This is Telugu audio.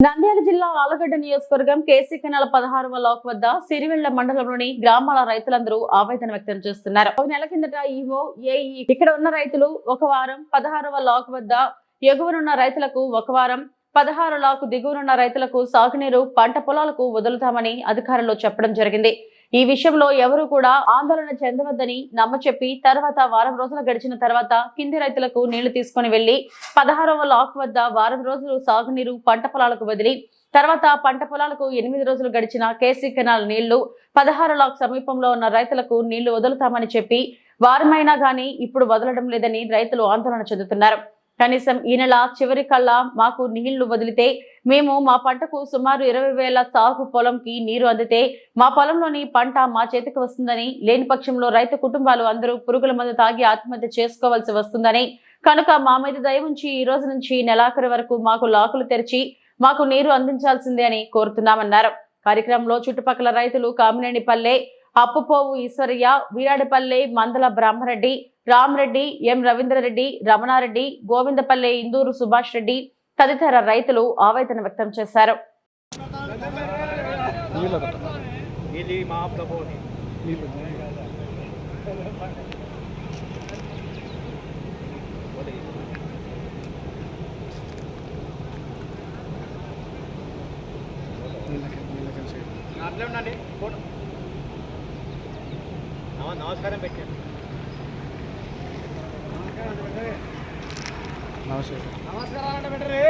నంద్యాల జిల్లా ఆలగడ్డ నియోజకవర్గం కేసీ కెనాల పదహారవ లాక్ వద్ద సిరివెళ్ళ మండలంలోని గ్రామాల రైతులందరూ ఆవేదన వ్యక్తం చేస్తున్నారు. ఒక నెల కిందట ఈవో ఏఈ ఇక్కడ ఉన్న రైతులు ఒక వారం పదహారవ లాక్ వద్ద ఎగువనున్న రైతులకు ఒక వారం పదహారు లాకు దిగువనున్న రైతులకు సాగునీరు పంట పొలాలకు వదులుతామని అధికారులు చెప్పడం జరిగింది. ఈ విషయంలో ఎవరు కూడా ఆందోళన చెందవద్దని నమ్మచెప్పి తర్వాత వారం రోజులు గడిచిన తర్వాత కింది రైతులకు నీళ్ళు తీసుకొని వెళ్ళి పదహారవ లాక్ వద్ద వారం రోజులు సాగునీరు పంట పొలాలకు వదిలి తర్వాత పంట పొలాలకు ఎనిమిది రోజులు గడిచిన కేసీ కెనాల్ నీళ్ళు పదహారు లాక్ సమీపంలో ఉన్న రైతులకు నీళ్ళు వదులుతామని చెప్పి వారమైనా గాని ఇప్పుడు వదలడం లేదని రైతులు ఆందోళన చెందుతున్నారు. కనీసం ఈ నెల చివరి కల్లా మాకు నీళ్ళు వదిలితే మేము మా పంటకు సుమారు ఇరవై వేల సాగు పొలంకి నీరు అందితే మా పొలంలోని పంట మా చేతికి వస్తుందని లేని పక్షంలో రైతు కుటుంబాలు అందరూ పురుగుల మందు తాగి ఆత్మహత్య చేసుకోవాల్సి వస్తుందని కనుక మా మీద దయ ఉంచి ఈ రోజు నుంచి నెలాఖరు వరకు మాకు లాకులు తెరిచి మాకు నీరు అందించాల్సిందే అని కోరుతున్నామన్నారు. కార్యక్రమంలో చుట్టుపక్కల రైతులు కామినేనిపల్లె అప్పుపోవు ఈశ్వరయ్య వీరాడిపల్లె మందల బ్రహ్మరెడ్డి రామరెడ్డి ఎం రవీంద్రరెడ్డి రమణారెడ్డి గోవిందపల్లె ఇందూరు సుభాష్ రెడ్డి తదితర రైతులు ఆవేదన వ్యక్తం చేశారు. ఇది మా ప్రభుని అట్లే ఉండండి నమస్కారం పెట్టండి. నమస్తే నమస్కారం. అంటే పెట్టండి.